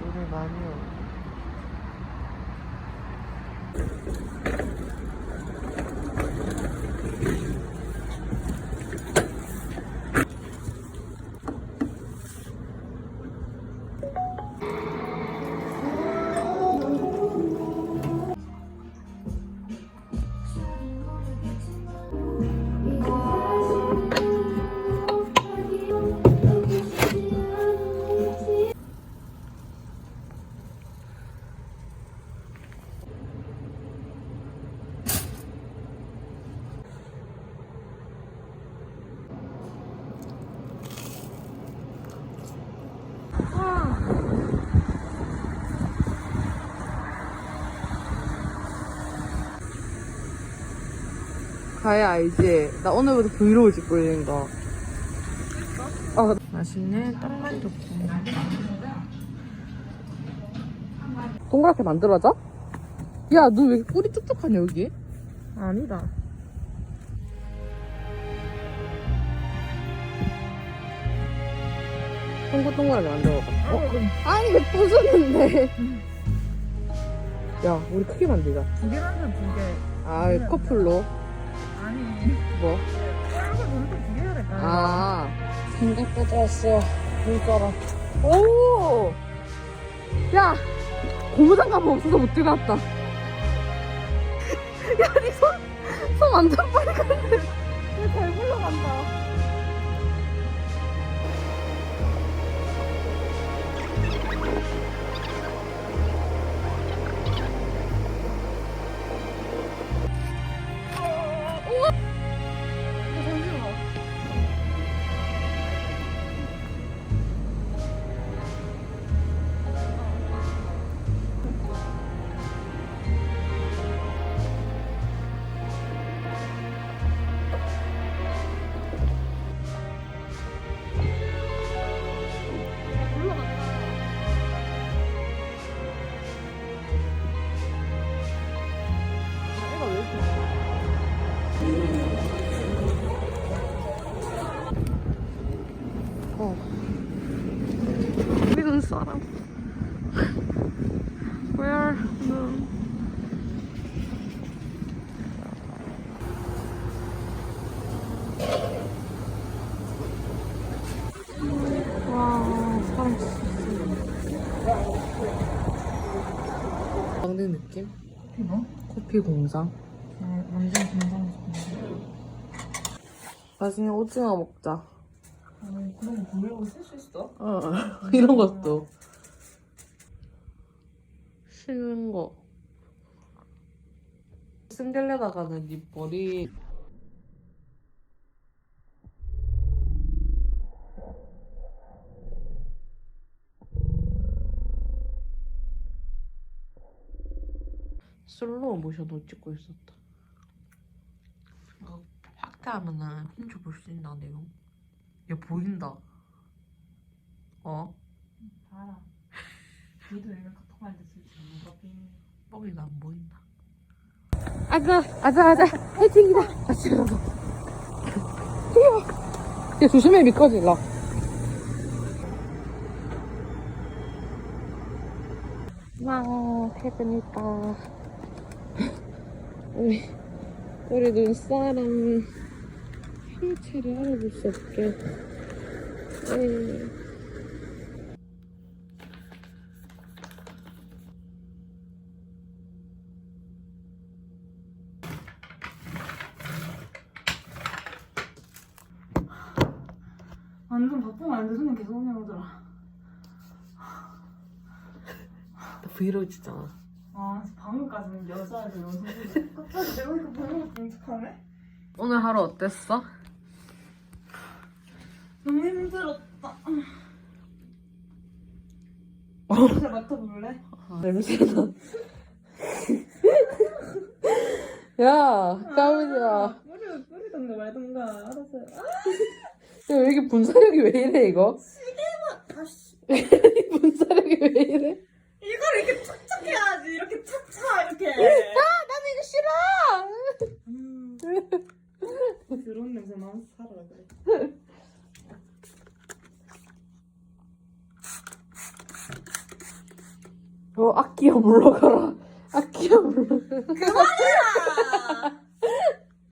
눈이 많이 오네. 가야 알지? 나 오늘부터 브이로그 찍고 있는 거. 어, 맛있네. 떡만둣국. 동그랗게 만들어져? 야, 너 왜 이렇게 꿀이 촉촉하냐, 여기? 아니다. 동글동글하게 만들어봐. 어? 아니, 왜 부수는데? 야, 우리 크게 만들자. 두 개 만든 두 개. 아, 커플로. 뭐? 아, 생각보다 왔어. 눈가락. 오! 야! 고무장갑 없어서 못 들어갔다. 야, 니 손, 손 완전 빨간데. 잘 굴러간다. Where the... 와, 사람 진짜. 먹는 느낌? 뭐? 커피 공장. 아, 완전 긴장. 나중에 오징어 먹자. 아니, 그런 거 브이로그 쓸수 있어? 어, 이런 것도. 쉬는 거. 승결려다가는 네 머리. 슬로우 모션으로 찍고 있었다. 확대하면은 훔쳐 볼 수 있나, 내용? 야, 보인다. 어? 알아. 니도 이런 카 뻥이가 안 보인다. 아자, 아자, 아자. 해팅이다. 뛰어. 야, 조심해, 미끄러질라. 와, 퇴근이다. 우리, 우리 눈사람 형체를 알아볼 수 없게. 에이. 완전 바쁘면 안 돼. 손님 계속 오냐오더라. 나 브이로그 찍잖아. 아, 방금까지는 여자애들 연습 갑자기 내가 이거 보는 거 끔찍하네? 오늘 하루 어땠어? 너무 힘들었다. 냄새 맡아볼래? 아, 냄새나. 야, 까불지 마. 뿌리, 뿌리던가 말던가 알았어요 아, 야, 왜 이렇게 분사력이 왜 이래, 이거? 아씨 분사력이 왜 이래? 이걸 이렇게 착착 해야지 이렇게 착착 이렇게 아, 나는 이거 싫어! 음. 더러운 냄새 나면서 살아 그래 어, 악기야 물러가라. 악기야 물러가라. 그만해라